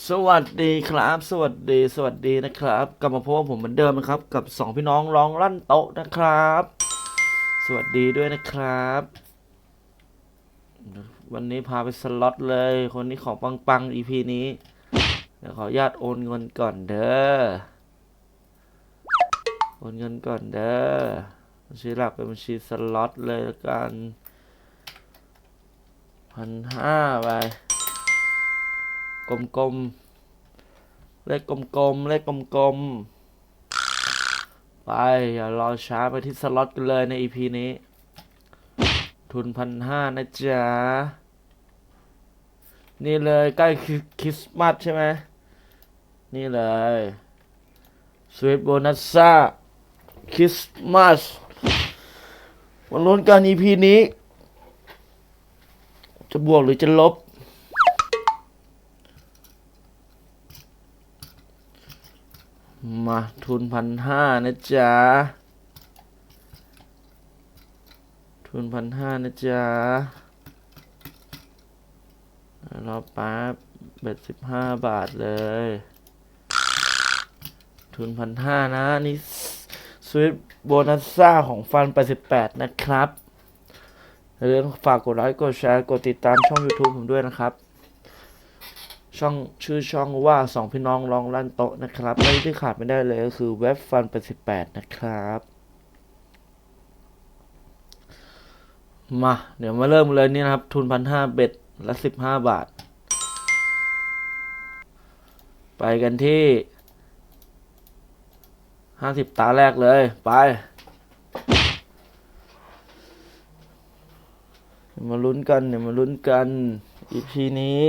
สวัสดีครับ สวัสดีสวัสดีนะครับ กลับมาพบกับผมเหมือนเดิมนะครับ กับสองพี่น้องร้องลั่นโต๊ะนะครับ สวัสดีด้วยนะครับ วันนี้พาไปสล็อตเลย คนนี้ของปังปัง EP นี้เดี๋ยวขอญาตโอนเงินก่อนเด้อโอนเงินก่อนเด้อบัญชีหลักเป็นบัญชีสล็อตเลยละกันพันห้าไป กลมๆ เลขกลมๆ เลขกลมๆ ไป อย่ารอช้าไปที่สล็อตกันเลยใน EP นี้ ทุนพันห้านะจ๊ะ นี่เลยใกล้คริสต์มาสใช่ไหม นี่เลยสวีทโบนัสซ่าคริสต์มาสมาลุ้นกัน EP นี้ จะบวกหรือจะลบ มาทุนพันห้านะจ๊ะ ทุนพันห้านะจ๊ะ รอแป๊บเบ็ดสิบห้าบาทเลย ทุนพันห้านะนี่สวิตโบนัสซ่าของฟัน 88 นะครับอย่าลืมฝากกดไลค์ กดแชร์ กดติดตามช่อง YouTube ผมด้วยนะครับ ช่องชื่อช่องว่าสองพี่น้องร้องลั่นโต๊ะนะครับและที่ขาดไม่ได้เลยก็คือเว็บฟันเป็นสิบแปดนะครับ มา เดี๋ยวมาเริ่มเลยนี่นะครับ ทุนพันห้าเบ็ดละสิบห้าบาท ไปกันที่ห้าสิบตาแรกเลย ไป มาลุ้นกัน เดี๋ยวมาลุ้นกัน อีพีนี้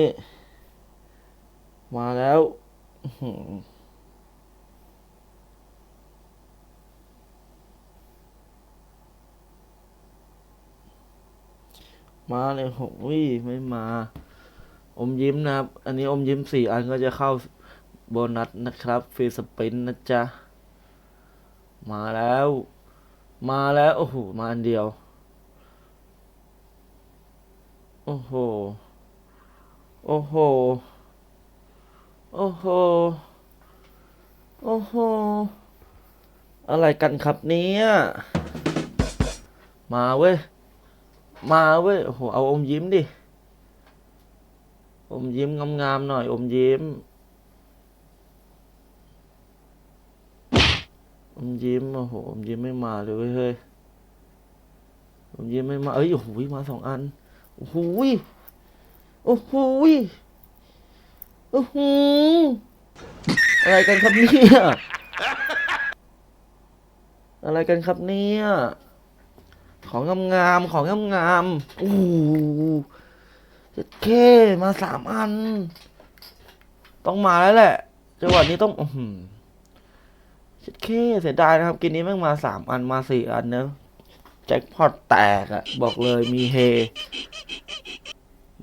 มาแล้วมาเลยโอ้ยไม่มา อมยิ้มนะครับ อันนี้อมยิ้มสี่อันก็จะเข้าโบนัสนะครับฟรีสปินนะจ๊ะ มาแล้ว มาแล้ว โอ้โห มาอันเดียว โอ้โห โอ้โห โอ้โห โอ้โห อะไรกันครับเนี่ย มาเว้ย มาเว้ย โอ้โห เอาอมยิ้มดิ อมยิ้มงามๆหน่อย อมยิ้ม อมยิ้ม โอ้โห อมยิ้มไม่มาเลยเว้ยเฮ้ย อมยิ้มไม่มา เอ้ย โอ้โห มาสองอัน โอ้โห โอ้โห โอ้โหอะไรกันครับเนี่ย อะไรกันครับเนี่ย ของงามๆ ของงามๆ โอ้โหเจ็ดเคมาสามอัน ต้องมาแล้วแหละ จังหวะนี้ต้องอือหือเจ็ดเคเสียดายนะครับ กินนี้แม่งมาสามอันมาสี่อันเนอะแจ็คพอตแตกอะบอกเลยมีเฮ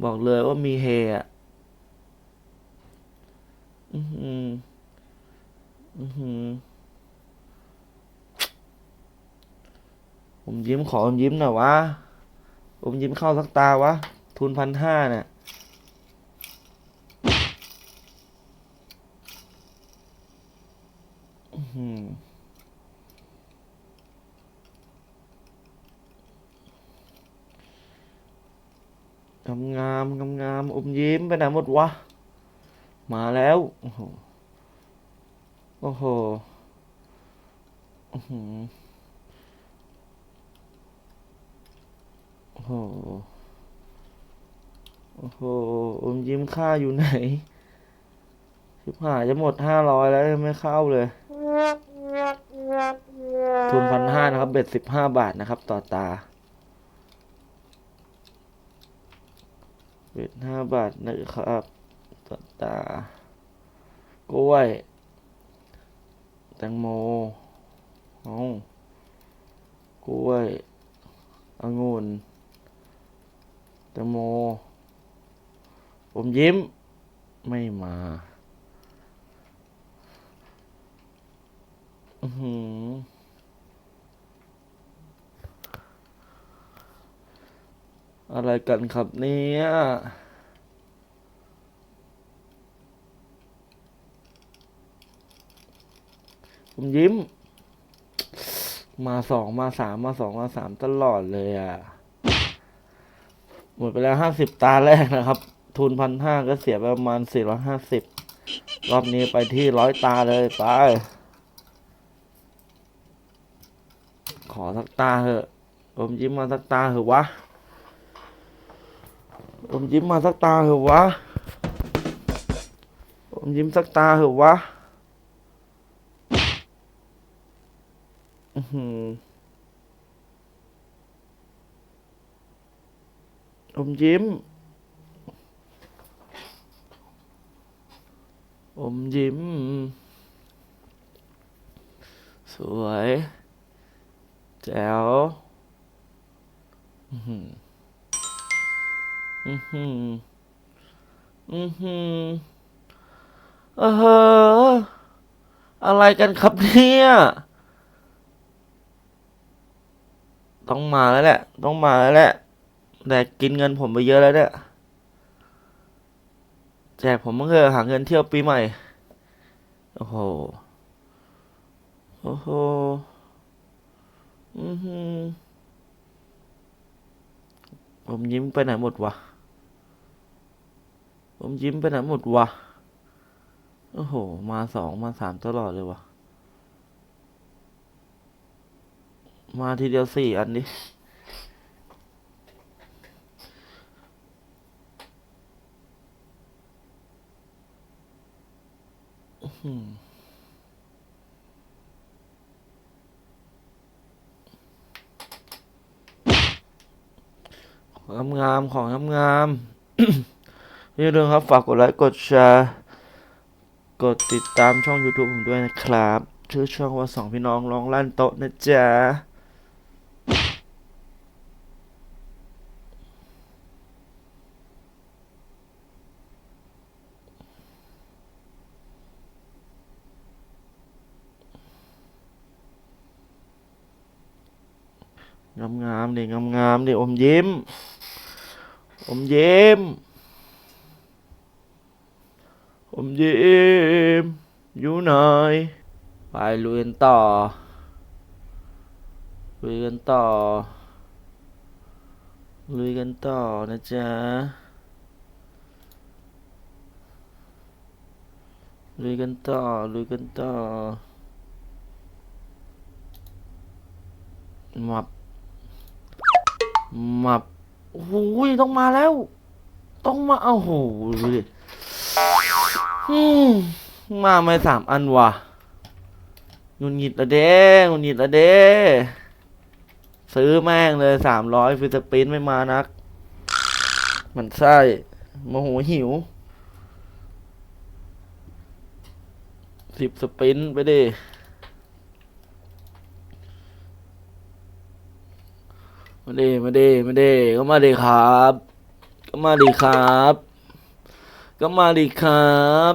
บอกเลยว่ามีเฮอะ อือหือ อือหือ ผมยิ้มขอผมยิ้มหน่อยวะ ผมยิ้มเข้าสักตาวะ ทุนพันห้าเนี่ยอื้อหืองามงามงามงามอมยิ้มไปไหนหมดวะ มาแล้ว โอ้โห โอ้โหอื้อหือโอ้โหโอ้โหอมยิ้มค่าอยู่ไหนชิบหายจะหมดห้าร้อยแล้วยังไม่เข้าเลยทุนพันห้านะครับ เบ็ดสิบห้าบาทนะครับ ต่อตา เบ็ดห้าบาทนะครับ ต่อตากล้วย แตงโมเอากล้วยองุ่นแตงโม ผมยิ้ม ไม่มาอือหืออะไรกันครับเนี่ย ผมยิ้ม มาสองมาสามมาสองมาสามตลอดเลยอะ หมดไปแล้วห้าสิบตาแรกนะครับ ทุนพันห้าก็เสียไปประมาณสี่ร้อยห้าสิบรอบนี้ไปที่ร้อยตาเลยไป ขอสักตาเถอะอมยิ้มมาสักตาเถอะวะอมยิ้มมาสักตาเถอะวะอมยิ้มสักตาเถอะวะ อือหืออมยิ้ม อมยิ้ม สวย แจ๋ว อือหือ อือหือ อือหือเอออะไรกันครับเนี่ย ต้องมาแล้วแหละ ต้องมาแล้วแหละแต่กินเงินผมไปเยอะแล้วเนี่ยแจกผมเมื่อหาเงินเที่ยวปีใหม่ โอ้โห โอ้โห อือหือผมยิ้มไปไหนหมดวะ ผมยิ้มไปไหนหมดวะ โอ้โห มาสองมาสามตลอดเลยวะ มาทีเดียวสี่อันดิอื้หือของงามของงามอย่าลืมครับ ฝากกดไลค์ กดแชร์ กดติดตามช่อง YouTube ผมด้วยนะครับ ชื่อช่องว่าสองพี่น้องร้องลั่นโต๊ะนะจ๊ะามงามๆดิงามงามๆดิอมยิ้ม อมยิ้ม อมยิ้ม อยู่ไหนไปลุยกันต่อลุยกันต่อลุยกันต่อนะจ๊ะลุยกันต่อลุยกันต่อมับ มับโอ้โหต้องมาแล้ว ต้องมาเอาโหดูดิมาไม่สามอันว่ะงุนหงิดละเด้งุนหงิดละเด้ ซื้อแม่งเลยสามร้อยฟิสปินไม่มานัก มันไส้โมโหหิวสิบสปินไปดิ มาดิมาดิมาดิก็มาดิครับ ก็มาดิครับ ก็มาดิครับ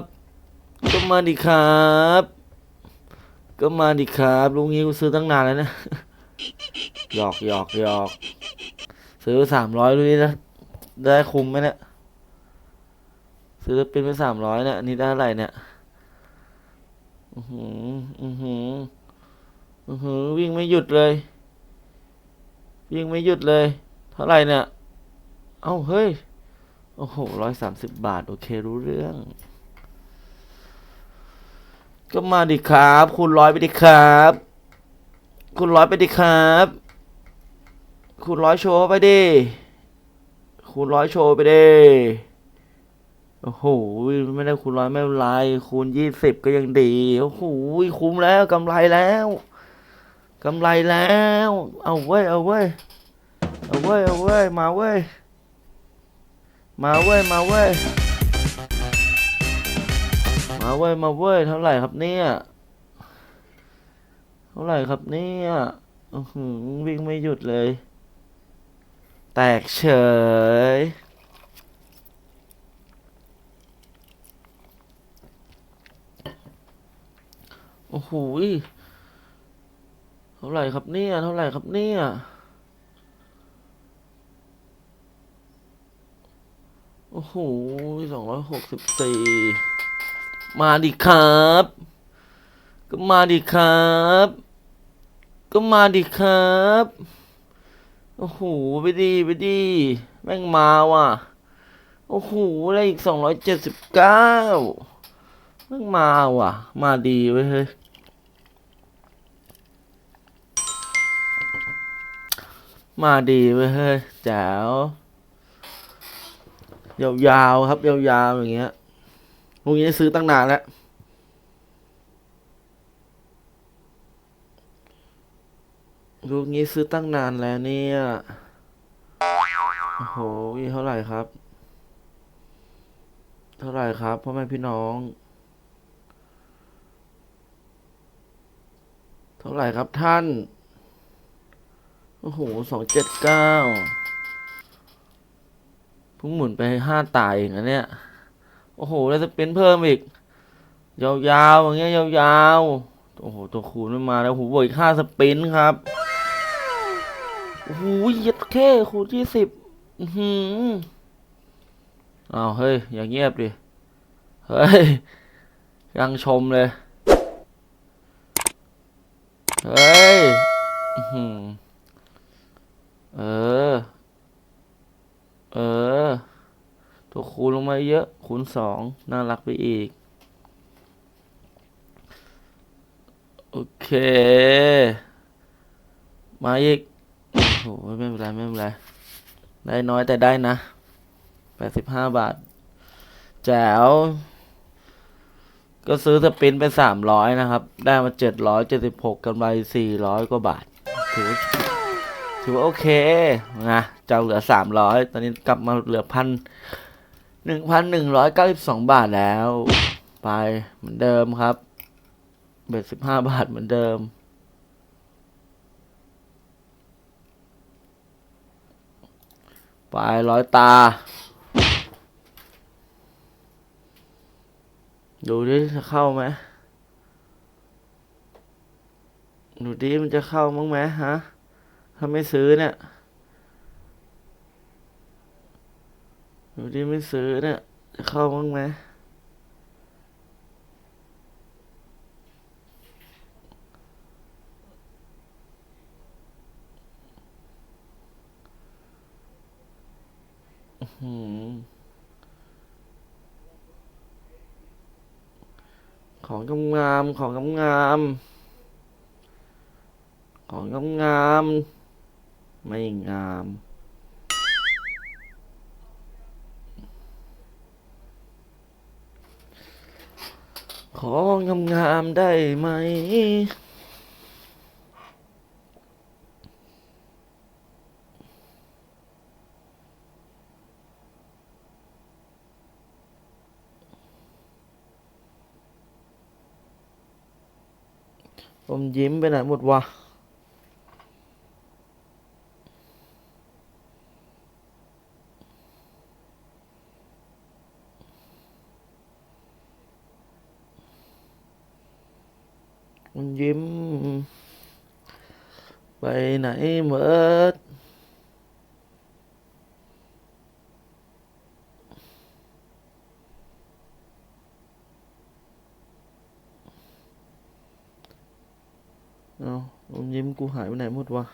ก็มาดิครับ ก็มาดิครับลุงนี้กูซื้อตั้งนานแล้วนะหยอกหยอกหยอกซื้อสามร้อยดูนี่นะได้คุ้มไหมเนี่ยซื้อเป็นไปสามร้อยเนี่ยอันนี้ได้เท่าไหร่เนี่ยอือหืออือหืออือหือวิ่งไม่หยุดเลย วิ่งไม่หยุดเลย เท่าไหร่เนี่ย เอ้าเฮ้ย โอ้โหร้อยสามสิบบาท โอเครู้เรื่อง ก็มาดิครับ คุณร้อยไปดิครับ คุณร้อยไปดิครับ คุณร้อยโชว์ไปดิ คุณร้อยโชว์ไปดิ โอ้โห ไม่ได้คูณร้อยไม่เป็นไร คูณยี่สิบก็ยังดี โอ้โห คุ้มแล้วกำไรแล้ว กำไรแล้ว เอาเว้ย เอาเว้ย เอาเว้ย เอาเว้ย มาเว้ย มาเว้ย มาเว้ย มาเว้ย มาเว้ย เท่าไหร่ครับเนี่ย เท่าไหร่ครับเนี่ยวิ่งไม่หยุดเลย แตกเฉย โอ้โห ท่าไหร่ครับเนี่ย เท่าไหร่ครับเนี่ยโอ้โหสองร้อยหกสิบสี่ มาดิครับ ก็มาดิครับ ก็มาดิครับ โอ้โห ไปดีไปดี แม่งมาว่ะ โอ้โห ได้อีกสองร้อยเจ็ดสิบเก้าแม่งมาว่ะ มาดีเว้ยเฮ้ย มาดีเว้ยเฮ้ยแจ๋วยาวๆครับยาวๆอย่างเงี้ยพวกนี้ซื้อตั้งนานแล้วลูกนี้ซื้อตั้งนานแล้วเนี่ย โอ้โหนี่เท่าไหร่ครับ เท่าไหร่ครับพ่อแม่พี่น้อง เท่าไหร่ครับท่าน โอ้โหสองเจ็ดเก้าพิ่งหมุนไปห้าตายเองนะเนี่ย โอ้โห แล้วจะเป็นเพิ่มอีก ยาวๆ อย่างเงี้ยยาวๆ โอ้โห ตัวคูณไม่มาแล้วโอ้โหบวกอีกห้าสปินครับ โอ้โหย็ดแค่คูณยี่สิบอือหืออ้าวเฮ้ย อย่างเงียบดิ เฮ้ย ยังชมเลย เฮ้ย อื้อหือ เออ เออ ตัวคูณลงมาเยอะ คูณสอง น่ารักไปอีก โอเค มาอีก โอ้โหไม่เป็นไร ไม่เป็นไร ได้น้อยแต่ได้นะ แปดสิบห้าบาท แจ๋ว ก็ซื้อสปินไปสามร้อยนะครับ ได้มาเจ็ดร้อยเจ็ดสิบหกกำไรสี่ร้อยกว่าบาทถือ ถือว่าโอเคนะจาเหลือสามร้อยตอนนี้กลับมาเหลือพันหนึ่งพันหนึ่งร้อยเก้าสิบสองบาทแล้ว ไปเหมือนเดิมครับ เบ็ดสิบห้าบาทเหมือนเดิม ไปร้อยตา ดูดิจะเข้าไหมดูดิมันจะเข้ามั้งไหมฮะ ถ้าไม่ซื้อเนี่ยดูดิไม่ซื้อเนี่ยจะเข้ามั้งไหมอื้อหือของงาม ของงาม ของงาม ไม่งาม ของงามๆได้ไหมผมยิ้มไปไหนหมดวะ มันยิ้ม ไป ไหนหมดเอามันยิ้มกูหายไปไหนหมดวะ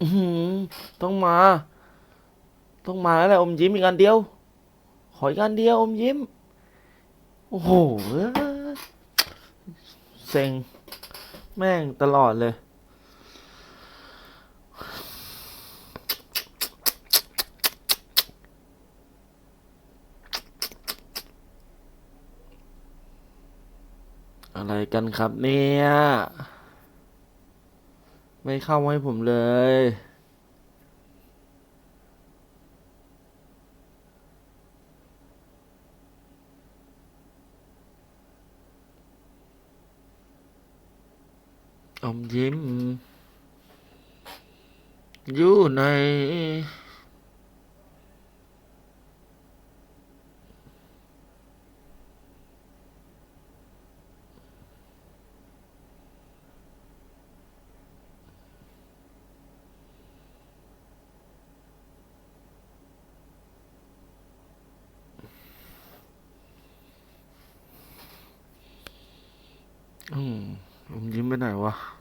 อื้อหือ ต้องมาต้องมาแล้วแหละอมยิ้มอีกอันเดียว ขออีกอันเดียวอมยิ้ม โอ้โหเอ้ยเซ็ง แม่งตลอดเลยอะไรกันครับเนี่ย ไม่เข้ามาให้ผมเลย อมยิ้ม อยู่ในอืมผมยิ้มไปไหนวะ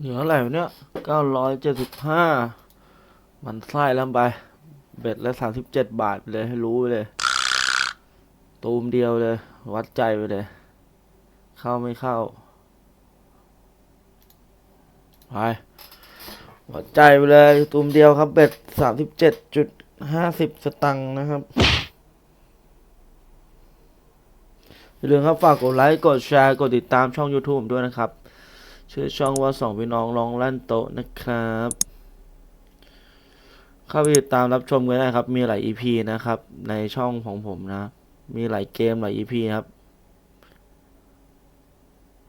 เหลืออะไรเนี่ยเก้าร้อยเจ็ดสิบห้ามันไส้แล้วไป เบ็ดละสามสิบเจ็ดบาทไปเลยให้รู้ไปเลย ตูมเดียวเลย วัดใจไปเลย เข้าไม่เข้า ไป วัดใจไปเลย ตูมเดียวครับเบ็ดสามสิบเจ็ดจุดห้าสิบสตังค์นะครับอย่าลืมครับฝากกดไลค์ กดแชร์ กดติดตามช่อง YouTube ผมด้วยนะครับ ชื่อช่องว่าสองพี่น้องลองลั่นโต๊ะนะครับ เข้าไปติดตามรับชมกันได้ครับ มีหลาย EP นะครับ ในช่องของผมนะ มีหลายเกมหลาย EP ครับ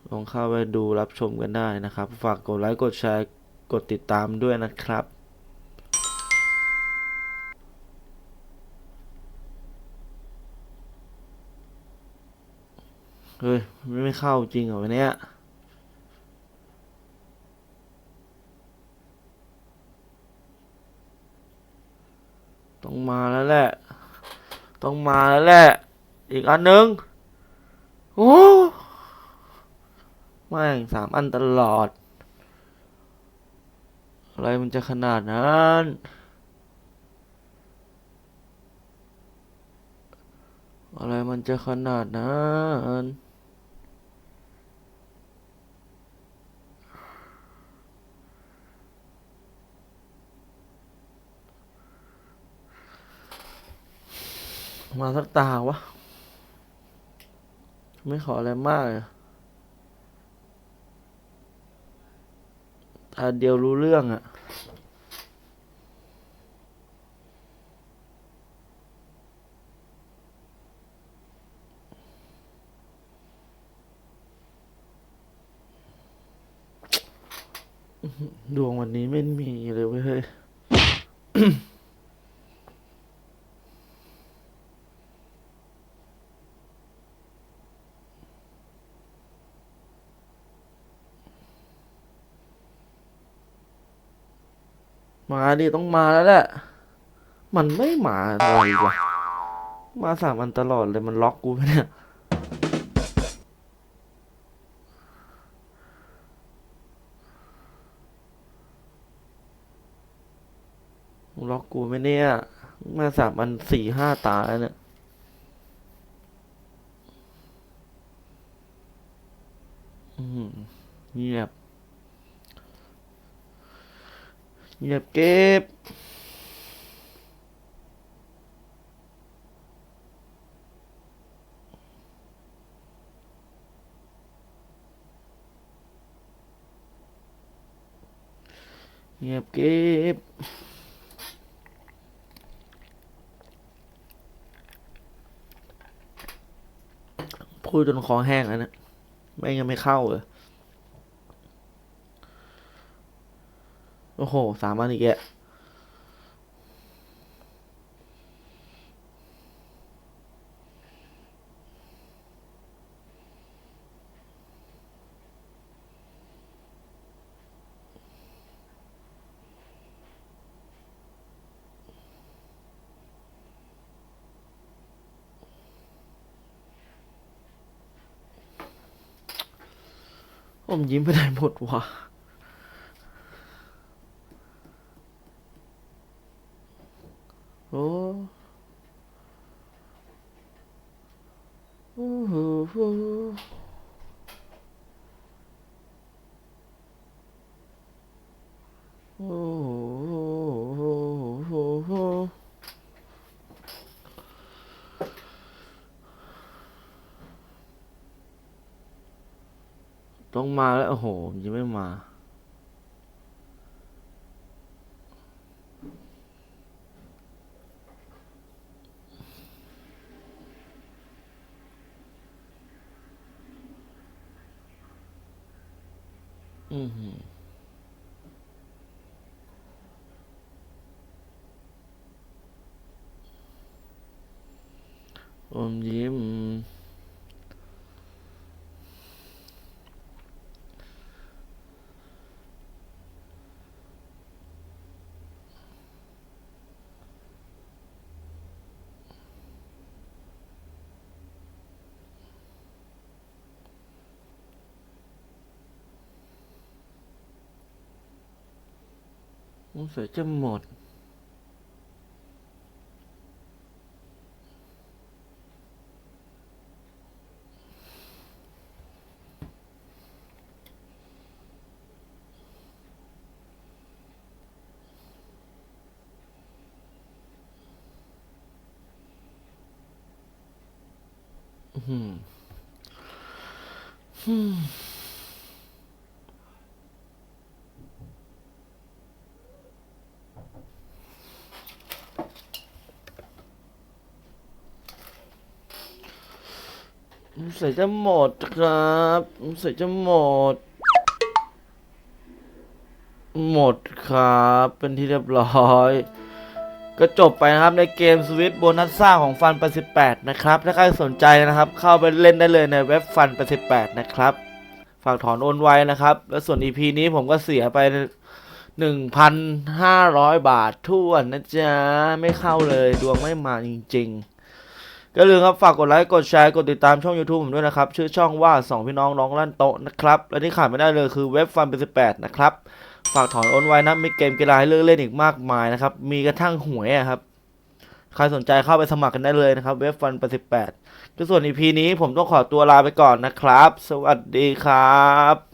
ลองเข้าไปดูรับชมกันได้นะครับ ฝากกดไลค์กดแชร์กดติดตามด้วยนะครับเฮ้ยไม่เข้าจริงเหรอวันเนี้ ต้องมาแล้วแหละ ต้องมาแล้วแหละ อีกอันหนึ่งโอ้แม่งสามอันตลอด อะไรมันจะขนาดนั้นอะไรมันจะขนาดนั้น มาสักตาวะ ไม่ขออะไรมากอะตาเดียวรู้เรื่องอะดวงวันนี้ไม่มีเลยเว้ย มาดิต้องมาแล้วแหละ มันไม่มาอะไรวะ มาสามอันตลอดเลยมันล็อกกูไปเนี่ย ล็อกกูไหมเนี่ย มาสามอันสี่ห้าตาแล้วเนี่ยอืมเงียบ เงียบเก็บเงียบเก็บพูดจนคอแห้งแล้วนะไม่งั้นไม่เข้าเลย โอ้โห สามอันอีกแกผมยิ้มไปไหนหมดวะ โอ้โอ้โหโอ้โหโอ้โหโอ้โหต้อง มาแล้วโอ้โหยังไม่มา อือหืออมยิ้ม สงสัยจะ หมดอืมอืมสงสัยจะหมดครับสงสัยจะหมด หมดครับ เป็นที่เรียบร้อย ก็จบไปนะครับในเกมสวิตโบนัสซ่าของฟันไป18 นะครับ ถ้าใครสนใจนะครับ เข้าไปเล่นได้เลยในเว็บฟันไป18 นะครับ ฝากถอนโอนไว้นะครับ แล้วส่วน EP นี้ผมก็เสียไป 1,500 บาททั่วนนะจ๊ะ ไม่เข้าเลยดวงไม่มาจริง ๆ ก็ลืมครับ ฝากกดไลค์กดแชร์กดติดตามช่อง YouTube ผมด้วยนะครับ ชื่อช่องว่า 2 พี่น้องน้องลั่นโต๊ะนะครับ และที่ขาดไม่ได้เลยคือเว็บฟันไป18นะครับ ฝากถอนโอนไว้นะมีเกมกีฬาให้เลือกเล่นอีกมากมายนะครับ มีกระทั่งหวยครับใครสนใจเข้าไปสมัครกันได้เลยนะครับ เว็บฟันไป18ก็ส่วน EP นี้ผมต้องขอตัวลาไปก่อนนะครับ สวัสดีครับ